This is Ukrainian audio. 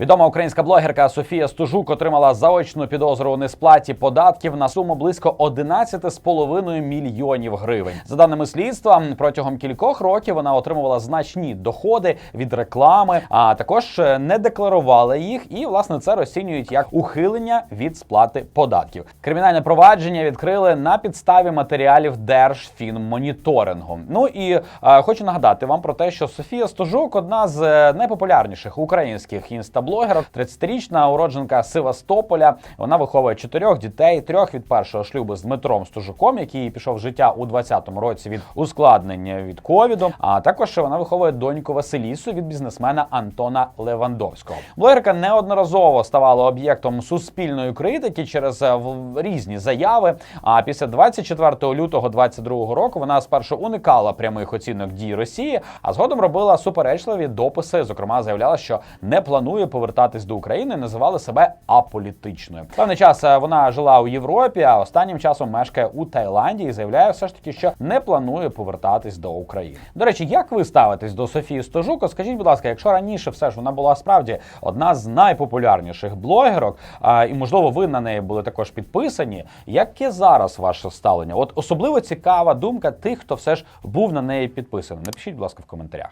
Відома українська блогерка Софія Стужук отримала заочну підозру у несплаті податків на суму близько 11,5 мільйонів гривень. За даними слідства, протягом кількох років вона отримувала значні доходи від реклами, а також е, не декларувала їх, і власне це розцінюють як ухилення від сплати податків. Кримінальне провадження відкрили на підставі матеріалів Держфінмоніторингу. Ну і е, хочу нагадати вам про те, що Софія Стожук одна з е, найпопулярніших українських інстаблогерок, 30-річна уродженка Севастополя. Вона виховує чотирьох дітей, трьох від першого шлюбу з Дмитром Стожуком, який пішов в життя у 20-му році від ускладнення від ковіду. А також вона виховує доньку Василісу від бізнесмена Антона Левандовського. Блогерка неодноразово ставала об'єктом суспільної критики через е, різні заяви. А після 24 лютого 22 року вона спершу уникала прямих оцінок дій Росії, а згодом робила суперечливі дописи. Зокрема, заявляла, що не планує повертатись до України, називали себе аполітичною. Певний час е, вона жила у Європі, а останнім часом мешкає у Таїланді і заявляє все ж таки, що не планує повертатись до України. До речі, як ви ставитесь до Софії Стожуко? Скажіть, будь ласка, якщо раніше все ж вона була справді одна з найпопулярніших блогерок, а, і можливо ви на неї були також підписані. Яке зараз ваше ставлення? От особливо цікава думка тих, хто все ж був на неї підписаний. Напишіть, будь ласка, в коментарях.